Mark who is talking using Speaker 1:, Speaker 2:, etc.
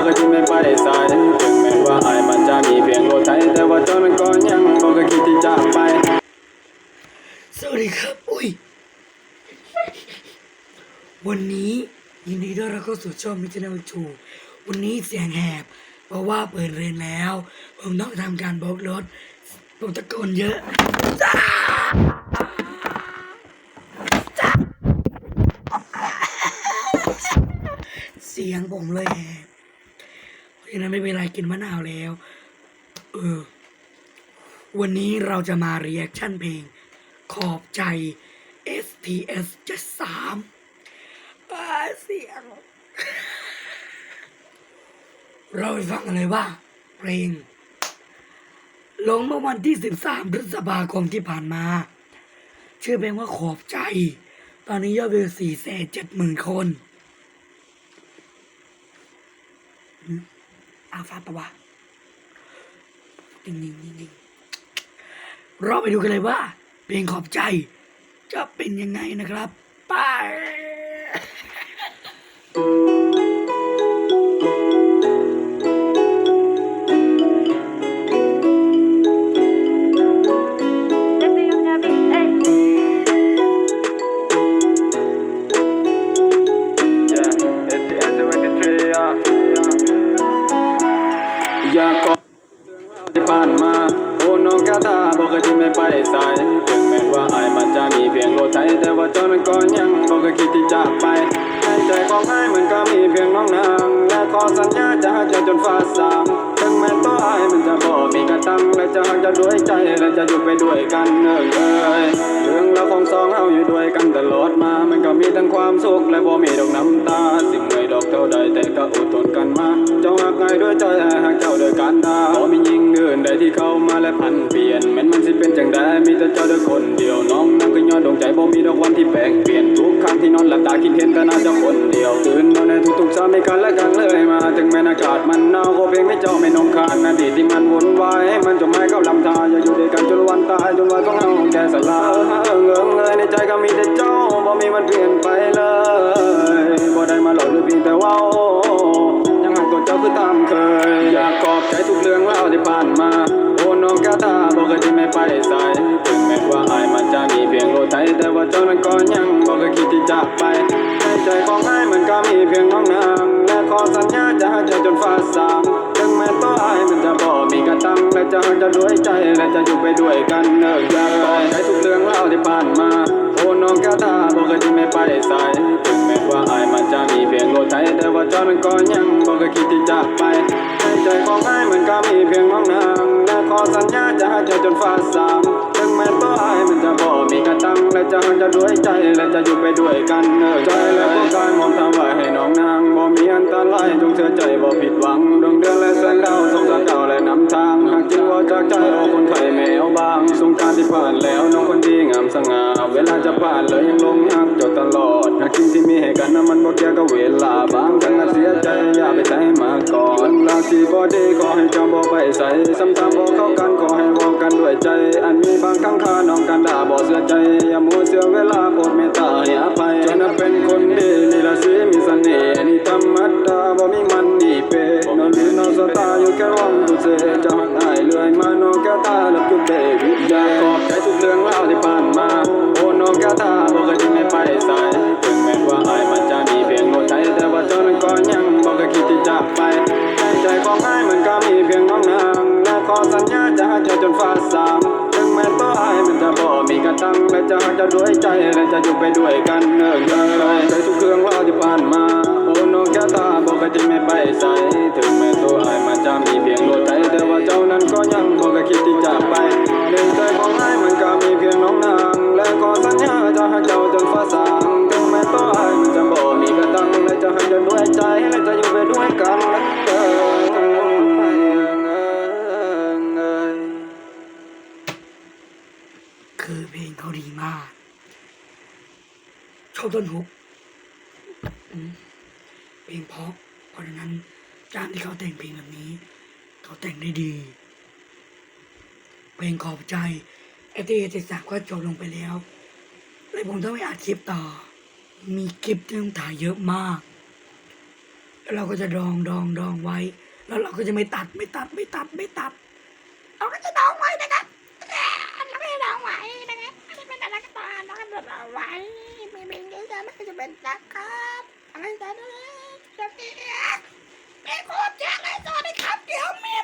Speaker 1: กก็ไม่ไปสายถึงแม้ว่า
Speaker 2: ไอ้มันจะมีเพียงโลไทยแต่ว่าตอนนั้นยังบอกก็คิดที่จะไป
Speaker 1: สวัสดีครับ อุ้ย วันนี้ยินดีต้อนรับเข้าสู่ช่องมิชแนลจูวันนี้เสียงแหบ เพราะว่าเปิดเรียนแล้ว ผมต้องทำการบล็อกรถ ผมตะโกนเยอะจ้าเสียงผมเลยแหบ เพราะฉะนั้นไม่เป็นไรกินมะนาวแล้ว เออ วันนี้เราจะมาเรีแอคชั่นเพลง ขอบใจ STS 73อ่าเสียง เราไปฟังกันเลยว่า เพลง ลงเมื่อวันที่ 13พฤษภาคมที่ผ่านมา ชื่อเพลงว่าขอบใจ ตอนนี้ยอดวิว4แสนเจ็ดหมื่นคนอืม อาฟาปะวะดิ่งดิ่งดิ่งดิ่งเราไปดูกันเลยว่า เพลงขอบใจ จะเป็นยังไงนะครับ ไป
Speaker 2: อ้น้องกาตาบอกว่าที่ไม่ไปสายถึงแม้ว่าไอ้ายมันจะมีเพียงรถไทยแต่ว่าเจ้านั้นก็ยังบอกว่าคิดที่จะไปให้ใจของไอ้ายมันก็มีเพียงน้องนางและขอสัญญาจะหาเจ้าจนฟ้าสางถึงแม้ตัวไอ้ายมันจะบ่มีกระตังและจะหักจะด้วยใจและจะอยู่ไปด้วยกันเนิ่นเอ้ยเรื่องราวของสองเฮาอยู่ด้วยกันตลอดมา มันก็มีทั้งความสุขและบ่มีดอกน้ำตาสิ่งใดดอกเท่าใดแต่ก็อดทนกันมาเจ้าหักง่ายด้วยใจหักเจ้าด้วยกันดาบ่มียิงอื่ นใดที่เข้ามาและพันเปลี่ยนแม้นมันสิเป็นจังใดมีแต่เจ้าเด้อคนเดียวน้องนั่งก็ย้อนดวงใจบ่มีดอกวันที่แปลงเปลี่ยนทุกครั้งที่นอนหลับตาคิดเห็นแต่น้าจ้าคนเดียวตื่นนอนในทุกๆเช้ามีกันและกันเลยมาถึงแม้อากาศมันหนาวก็เพียงไม่เจ้าไม่นองคานอดีตที่มันวนวายให้มันจมหายเข้าลำธารอย่าอยู่ด้วยกันจนวันตายจนวันต้องเอาแก่สลายเอิงเอิงเอยในใจก็มีแต่เจ้าบ่มีวันเปลี่ยนไปเลยบ่ได้มาหลอกหรือเพียงแต่ว่ายังหักตัวเจ้าคือตามเคยอยากกอบใจทุกเรื่อง ผ่านมาโอ้น้องกาตาบอกเคยที่ไม่ไปใสายถึงแม้ว่าอายมันจะมีเพียงโลไทยแต่ว่าเจ้านั้นก็ยังบอกเคยคิดที่จะไปในใจของอายมันก็มีเพียงน้องนางและขอสัญญาจะใหาเจอจนฟ้าสางถึงแม้ตัวอายมันจะบ่มีกระตังและจะหักจะด้วยใจและจะอยู่ไปด้วยกันเนิ่นอยากกอบใจทุกเรื่องเล่าที่ผ่านมาโอ้น้องกาตาบอกเคยที่ไม่ไปใส่ ว่าจ้านั้นก็ยังบอกเคยคิดที่จะไปในใจของอายมันก็มีเพียงน้องนางและขอสัญญาจะหาเจอจนฟ้าสางถึงแม้ตัวอายมันจะบ่มีกระตังและจะจะด้วยใจและจะอยู่ไปด้วยกันเนิ่นใจและก็การมองทำไว้ให้น้องนางบ่มีอันตรายจงเชื่อใจบ่ผิดหวังดวงเดือนและแสงดาวส่องสาเก่าและนำทางหากจริงว่าจากใจโอ้คนไข้แมวบางสงกรารที่ผ่านแล้วน้องคน สง่าเวลาจะผ่านเลยยังลงหักจ้าตลอดหากจริงที่มีให้กันนั้นมันบ่เกี่ยวกับเวลาบางครั้งาเสียใจอย่าไปใจมาก่อนลาที่บ่ดีขอให้จ้าบ่ไปใส่ซ้ำตามบ่เข้ากันขอให้เว้ากันด้วยใจ อันมีบางครั้งข้าน้องกันด่าบ่เสียใจอย่ามัวเสียเวลาโปรดเมตตาอยเจ้านั้นเป็นคนดีนี่ละสิมีเสน่ห์นี่ธรรมดาบ่มีมันนี่เปนอนดีนอนสตาอยู่แค่ร้องดูเสจะหั ตาล้วจุดเบบี้อยากขอบใจทุกเรื่องราวที่ผ่านมา โอ้น้องแก้วตาบ่เคยที่ไม่ไปสายถึงแม้ว่าไอายมันจะมีเพียงหัวใจแต่ว่าเจ้านั้นก็ยังบ่เคยคิดที่จะไปในใจของอายมันก็มีเพียงน้องนางและขอสัญญาจะหาเจอจนฟ้าสางถึงแม้ตัวอายมันจะบ่มีกระตังและจะหักจะด้วยใจและจะอยู่ไปด้วยกันเนิ่นเลยใจทุกเรื่องราวที่ผ่านมา โอ้น้องแก้วตาบอกเคยที่ไม่ไปใส่ถึง สางถึงแม้ตัวอายมันจะบ่มีกระตังและจะให้เจ้าด้วยใจและจะอยู่ไปด้วยกันเออ
Speaker 1: คือเพลงเขาดีมาก ชอบต้นฮุกเพลงเพราะเพราะฉะนั้นการที่เขาแต่งเพลงแบบนี้ เขาแต่งได้ดี เพลงขอบใจไอทีเจ็ดสามก็จบลงไปแล้ว เลยผมต้องไปอัดคลิปต่อ มีคลิปที่ต้องถ่ายเยอะมาก แล้วเราก็จะดองดองดองไว้ แล้วเราก็จะไม่ตัดไม่ตัดไม่ตัดไม่ตัด เราก็จะดองไว้นะครับเราไม่ดองไว้นะครับอันนี้เป็นอะไรกัน
Speaker 3: ไว้ไม่เป็นไรจะไม่จะเป็นนักครับอะไรกันนะจะเนี่ยเป็นโคตรแจ้งเลยสวัสดีครับเดี๋ยวมี